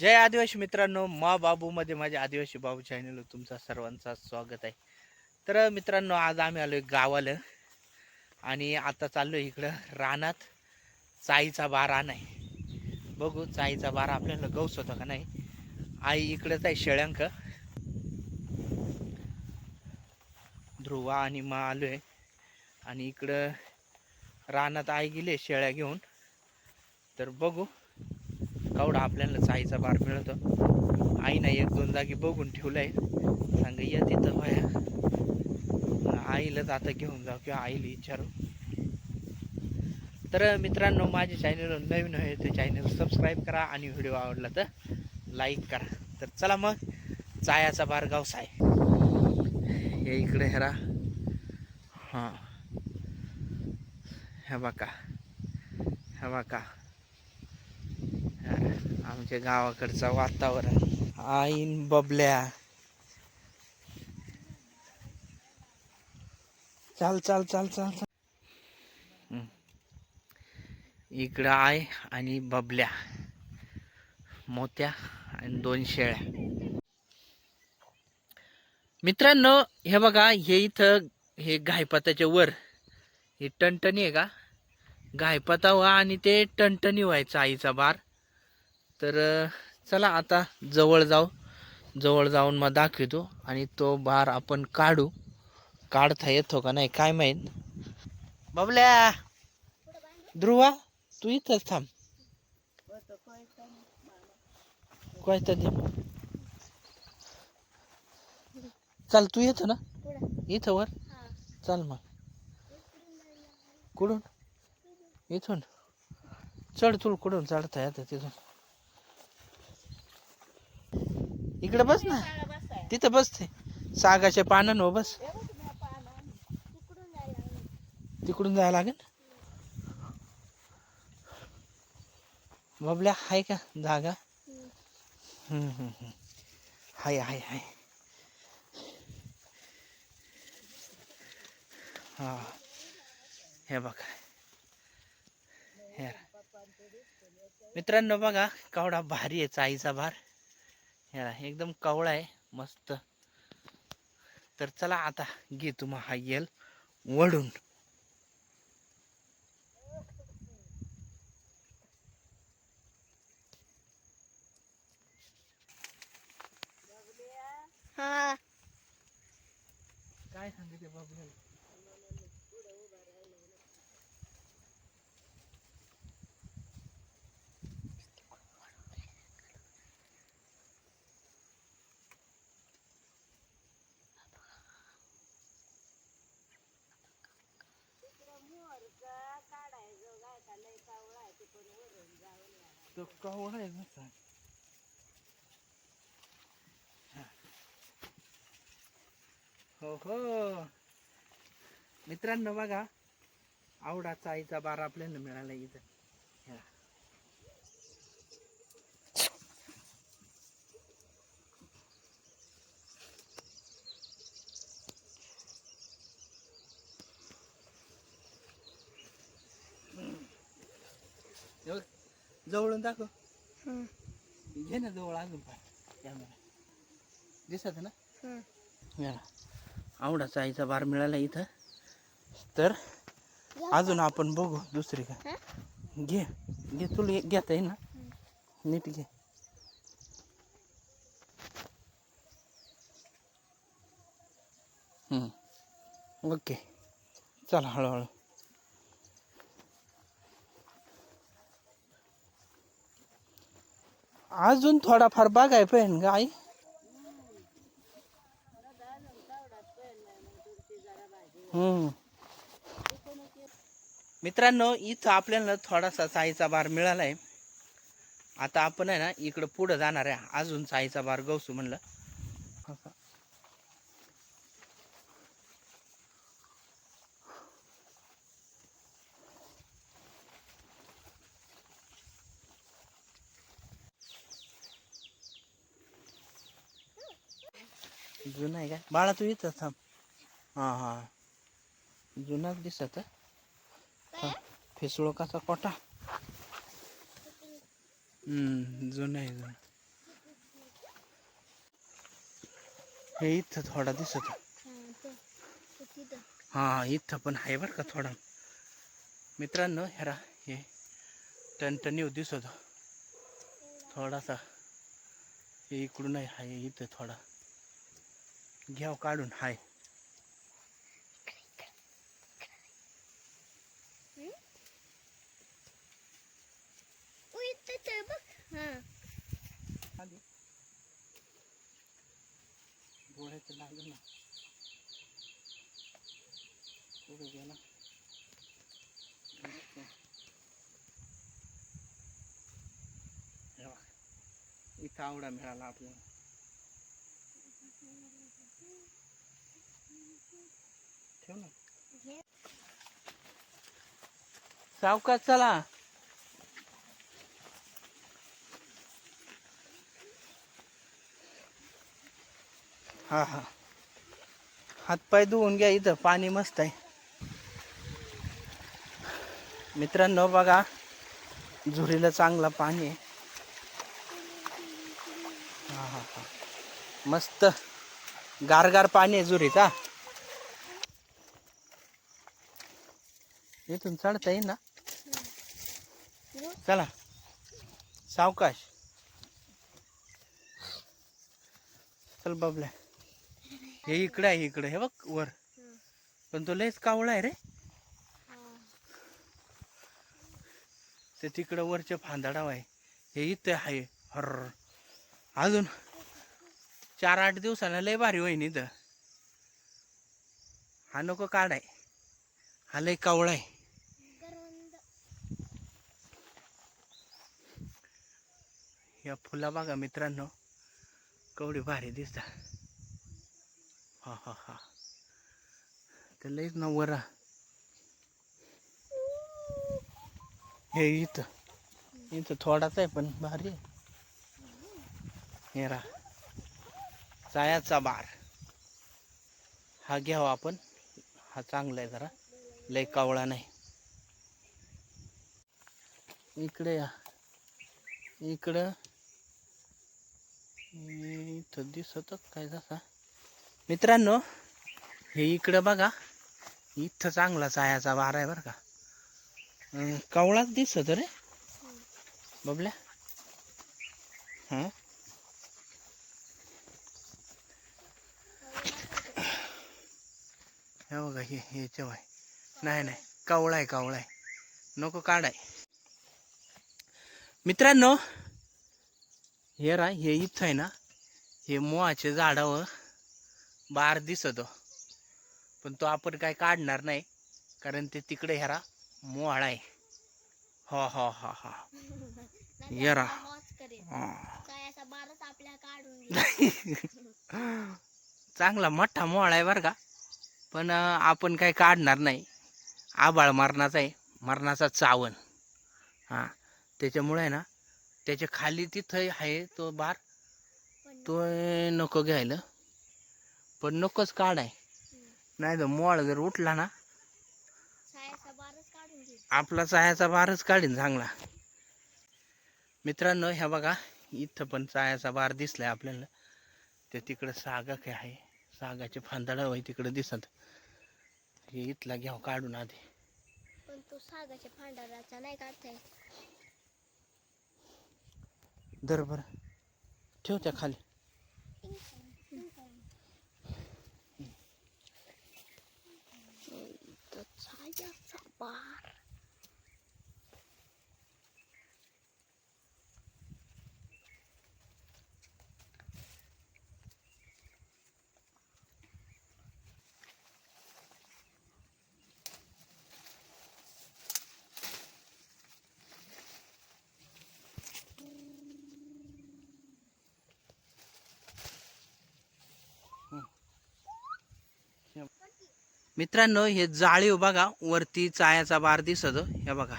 जय आदिवासी मित्रांनो मा बाबूमध्ये माझ्या आदिवासी बाबू चॅनल तुमचा सर्वांचा स्वागत आहे. तर मित्रांनो आज आम्ही आलोय गावाला आणि आता चाललोय इकडं रानात. चाईचा बार आणाय बघू चाईचा बार आपल्याला गौस होता का नाही? आई इकडंच आहे शेळ्यांक. ध्रुवा आणि मा आलो आहे आणि इकडं रानात आई गेले शेळ्या घेऊन. तर बघू. कवडा आपल्याला चाईचा बार मिळतो. आईनं एक दोन जागी बघून ठेवलंय. सांग या तिथं वया आईलाच आता घेऊन जाऊ किंवा आईला विचारू. तर मित्रांनो माझ्या चॅनल नवीन आहे ते चॅनल सबस्क्राईब करा आणि व्हिडिओ आवडला तर लाईक करा. तर चला मग चायाचा बार गावसाय हे इकडे हेरा हां. हे बघा. हे बघा. आमच्या गावाकडचं वातावरण. आईन बबल्या. चाल चाल चाल चाल चाल. इकडं आय आणि बबल्या. मोत्या आणि दोन शेळ्या. मित्रांनो हे बघा हे इथं हे गायपाताच्या वर. हे टणटणी आहे का? गायपाता व्हा आणि ते टणटणी व्हायचं आईचा बार. तर चला आता जवळ जाऊ. जवळ जाऊन मग दाखवतो आणि तो बार आपण काढू. काढता येतो का नाही काय माहीत. बाबल्या ध्रुवा तू इथंच थांब. काय तर चल तू येतो ना? इथं वर. चल मग. कुठून? इथून. चढ तुला कुठून चढता येतं तिथून. इकडे बस ना. तिथं बसते सागाच्या पानांवर हो बस. तिकडून जायला लागेल. बबल्या आहे का? जागा हाय हाय हाय. हा. हे बघा. हे मित्रांनो बघा कावडा भारी आहे चाईचा भार. ह्याला एकदम कवळा आहे मस्त. तर चला आता घे तुम्हा हा येल वडून. हा. काय सांगते बाबू तो कवळा आहे हो हो. मित्रांनो बघा आवडाचा आईचा बार आपल्याला मिळाला इथं. जवळून दाखव. घे ना जवळ अजून पाय. कॅमेरा दिसत ना. याला आवडाचा आईचा बार मिळाला इथं. तर अजून आपण बघू दुसरी काय. घे. घे तुला घेता येईल ना? नीट घे. ओके. चला हळूहळू. अजून थोडाफार बघाय पण ग आई हम्म. मित्रांनो इथं आपल्याला थोडासा चाईचा बार मिळाला आहे आता आपण आहे ना इकडं पुढं जाणार आहे. अजून चाईचा बार गवसू म्हणलं. जुना आहे काय बाळा तू इथं थांब. हां हां. जुनाच दिसत हां? कसा कोटा. जुना आहे जुना. हे इथं थोडा दिसत. हा इथं पण आहे बरं का थोडा. मित्रांनो हेरा हे टणटणीव दिसत. थोडासा हे इकडून आहे इथं थोडा. घ्याव काढून हाय उई, तिथं आहे बघ. हा. डोळ्याचं लागलं ना कुठं गेला हे बघ. इथं आवडा मिळाला आपल्याला ठेव ना सावकाश चला. हा हा. हातपाय धुवून घ्या इथं पाणी मस्त आहे. मित्रांनो बघा झुरीला चांगला पाणी आहे. हा हा हा. मस्त गारगार पाणी आहे झुरीचा इथून चढता येईल ना. चला. सावकाश. चल बाबल्या. हे इकडे आहे इकडे हे बघ वर. पण तो लयच कावळा आहे रे. ते तिकडं वरचे फांदाडाव आहे. हे इथं आहे. हर अजून चार आठ दिवसानं लय भारी होईन इथं. हा नको काढाय. हा लय कावळा आहे. या फुला बघा मित्रांनो. कवडी भारी दिसतात. हा हा हा. ते लईच ना वरा. हे इथं. इथं थोडाच आहे पण भारी हे रा चायाचा बार. हा घ्यावा आपण. हा चांगला आहे जरा. लय कावळा नाही. इकडे या. इकडं. इथं दिसतच काय जसा. मित्रांनो हे इकडं बघा. इथं चांगला चायाचा वारा आहे बरं का. कवळाच कावळाच दिसत रे. बबल्या. हां? हे बघा हे हे आहे. नाही नाही. कावळा आहे कावळा आहे. नको काढाय. मित्रांनो हे रा हे इथं आहे ना हे मोहाचे झाडावर बार दिसतो. पण तो आपण काय काढणार नाही कारण ते तिकडे ह्यारा मोहाळा आहे. हो हो हो हो. येरा. चांगला मोठा मोहळा आहे बरं का. पण आपण काही काढणार नाही. आबाळ मरणाचा आहे मरणाचा चावण. हां. त्याच्यामुळे आहे ना त्याच्याखाली तिथं आहे तो बार. तो नको घ्यायला. पण नकोच काढाय. नाही तर मोळ जर उठला ना. आपला चायाचा बारच काढीन चांगला. मित्रांनो ह्या बघा इथं पण चायाचा बार दिसलाय आपल्याला. ते तिकडं सागा काय आहे? सागाचे फांदडा होय तिकडं दिसत. हे इथला घ्याव काढून आधी. पण तो सागाच्या फांडाराचा नाही काढताय दर बरं. ठेव त्या खाली तो चायाचा बार मित्रांनो हे जाळीव बघा. वरती चायाचा बार दिसत. हे बघा.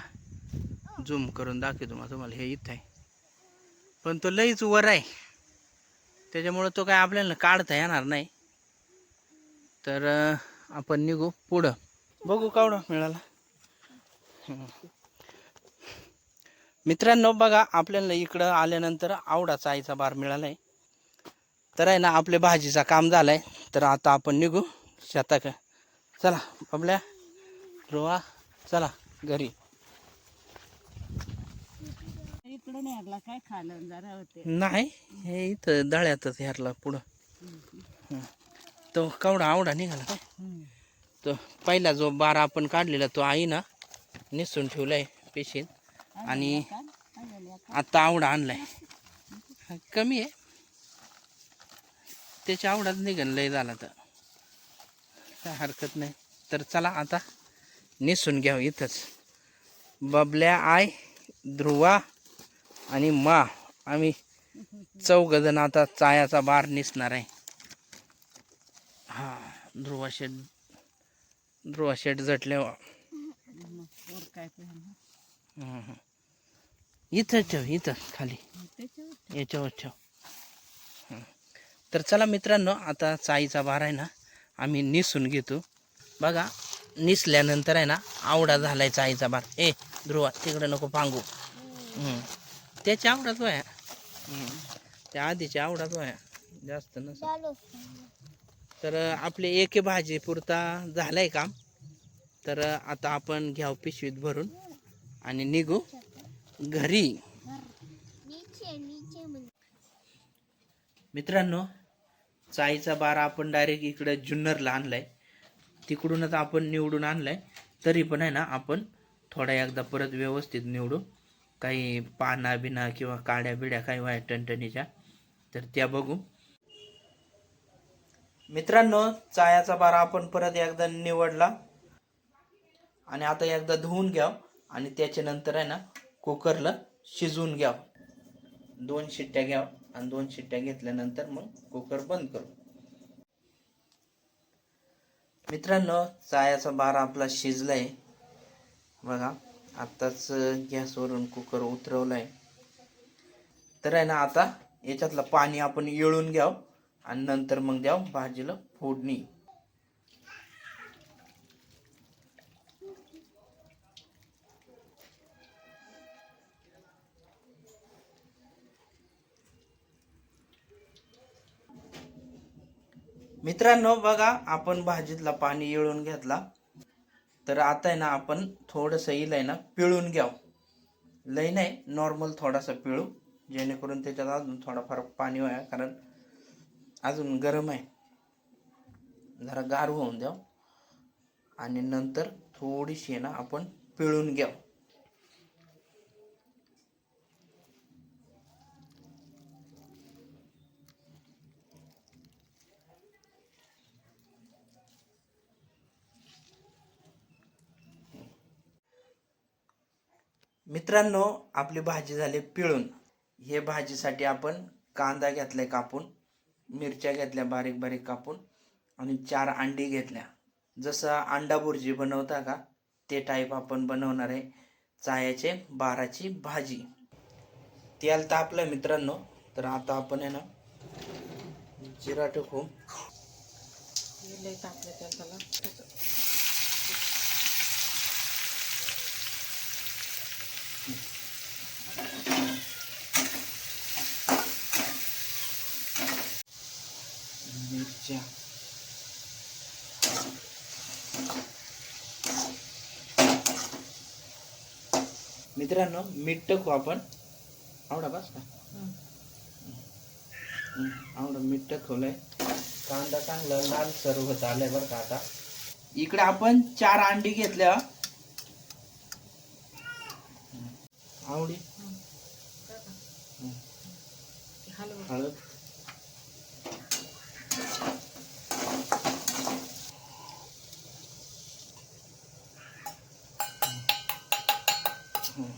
झूम करून दाखवतो तुम्हाला तुम्हाला. हे इथं आहे. पण तो लईच वर आहे. त्याच्यामुळं तो काय आपल्याला काढता येणार नाही. तर आपण निघू पुढं. बघू कावडा मिळाला. मित्रांनो बघा आपल्याला इकडं आल्यानंतर आवडा चायचा बार मिळाला आहे तर आहे ना आपल्या भाजीचा काम झालाय. तर आता आपण निघू. शेताक चला आपल्या रोवा चला घरी. इकडे नेरला काय खालं जरा होते. नाही हे इथं दळ्यातच ह्यारला पुढं. हं. तो केवढा आवडा निघाला. काय तो पहिला जो बारा आपण काढलेला तो आई ना निसून ठेवलाय पेशीत. आणि आता आवडा आणलाय. कमी आहे. त्याच्या आवडाच निघन लय झाला तर. काय हरकत नाही. तर चला आता निसून घ्यावं इथंच. बबल्या आय ध्रुवा आणि मा. आम्ही चौघजण आता चायाचा बार निसणार आहे. हा ध्रुवा शेट ध्रुवा शेट जटले इथं ठेव इथं खाली. याच्यावर ठेव. तर चला मित्रांनो आता चाईचा बार आहे ना आम्ही निसून घेतो. बघा निसल्यानंतर आहे ना आवडा झालाय चाईचा बार ए ध्रुवा तिकडे नको पांगू. हं. त्याच्या आवडाच वया त्या आधीच्या आवडाच वया जास्त नस तर आपले एके भाजी पुरता झालाय काम. तर आता आपण घ्याव पिशवीत भरून आणि निघू घरी. मित्रांनो चाईचा बारा आपण डायरेक्ट इकडे जुन्नरला आणलाय. तिकडूनच आपण निवडून आणलाय. तरी पण आहे ना आपण थोडा एकदा परत व्यवस्थित निवडू काही पाना बिना किंवा काड्या बिड्या काही व्हाय टणटणीच्या तर त्या बघू. मित्रांनो चायाचा बारा आपण परत एकदा निवडला. आणि आता एकदा धुवून घ्याव आणि त्याच्यानंतर आहे ना कुकरला शिजवून घ्याव दोन शिट्ट्या घ्याव आणि दोन शिट्ट्या घेतल्यानंतर मग कुकर बंद करू. मित्रांनो चायाचा बारा आपला शिजलाय. बघा आत्ताच गॅसवरून कुकर उतरवलाय. तर आहे ना आता याच्यातलं पाणी आपण येळून घ्याव आणि नंतर मग द्याव भाजीला फोडणी. मित्रांनो बघा आपण भाजीतला पाणी येळून घेतला. तर आता आहे ना आपण थोडंसं येईल आहे ना पिळून घ्याव. लय नाही नॉर्मल थोडासा पिळू जेणेकरून त्याच्यात अजून थोडाफार पाणी व्हाय कारण अजून गरम आहे. जरा गार होऊन द्याव. आणि नंतर थोडीशी आहे ना आपण पिळून घ्याव. मित्रांनो आपली भाजी झाली पिळून. हे भाजीसाठी आपण कांदा घेतलाय कापून मिरच्या घेतल्या बारीक बारीक कापून आणि चार अंडी घेतल्या. जसं अंडा बुर्जी बनवता का ते टाईप आपण बनवणार आहे चायाचे बाराची भाजी. तेल तापलं मित्रांनो तर आता आपण आहे ना जिरा टाकू. मिरच्या मित्रांनो मीठ टाकू आपण. आवडा बस का आवडा मीठ टाकवलंय कांदा चांगला लाल सर्व होत आलाय बरं का आता. इकडे आपण चार अंडी घेतल्या. आवडी? हं.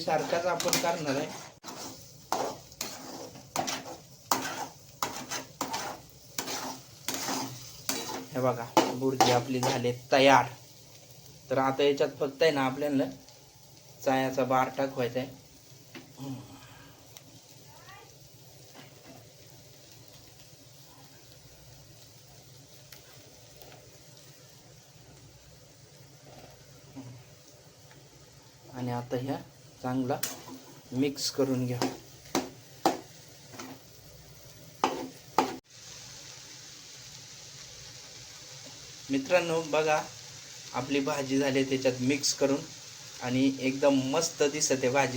सारखाच आपण करणार आहे हे बघा बुर्जी आपली झाली तयार तर आता याच्यात फक्त आहे ना आपल्याला चायाचा बार टाकवायचा आहे आणि आता ह्या चांगला मिक्स करून घ्या. मित्रांनो बघा आपली भाजी झाली त्याच्यात मिक्स करून आणि एकदम मस्त दिसते भाजी.